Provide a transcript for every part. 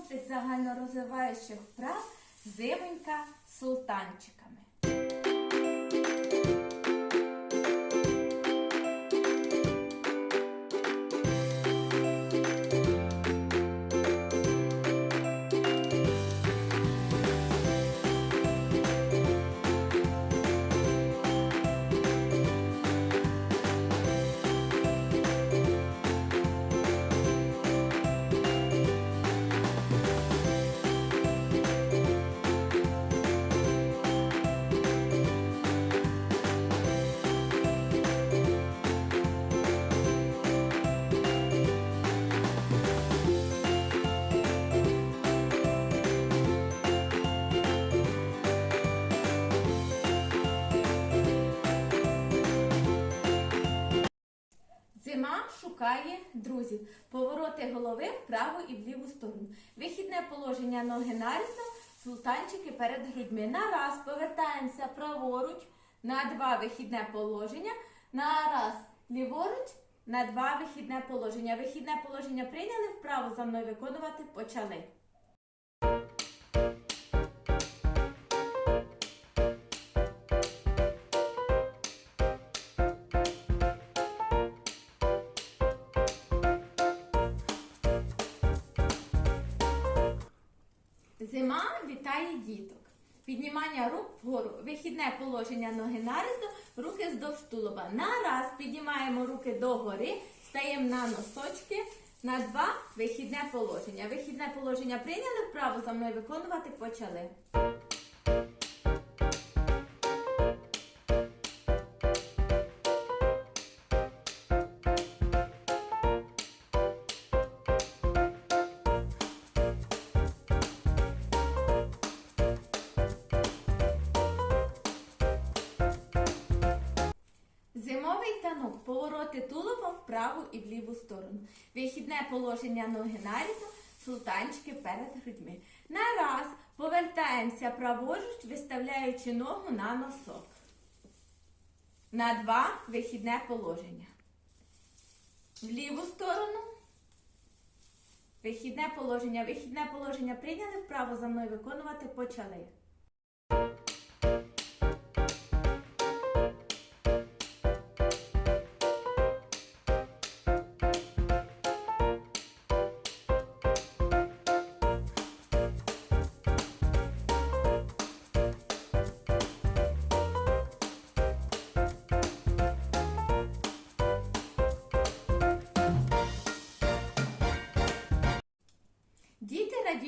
комплекс загальнорозвиваючих вправ зимонька з султанчиками. Зима шукає друзів. Повороти голови в праву і в ліву сторону. Вихідне положення ноги нарізно, султанчики перед грудьми. На раз повертаємося праворуч, на два вихідне положення, на раз ліворуч, на два вихідне положення. Вихідне положення прийняли, вправо за мною виконувати почали. Зима вітає діток. Піднімання рук вгору. Вихідне положення ноги нарізно, руки здовж тулуба. На раз піднімаємо руки догори, стаємо на носочки. На два вихідне положення. Вихідне положення прийняли, вправо за мною виконувати почали. Повороти тулова в праву і в ліву сторону. Вихідне положення ноги нарізно, султанчики перед грудьми. На раз повертаємося праворуч, виставляючи ногу на носок. На два вихідне положення. В ліву сторону. Вихідне положення. Вихідне положення прийняли, вправо за мною виконувати почали.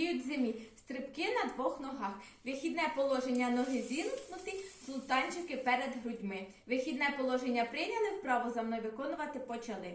Радіють зимі. Стрибки на двох ногах. Вихідне положення ноги зімкнуті, султанчики перед грудьми. Вихідне положення прийняли, вправо за мною виконувати почали.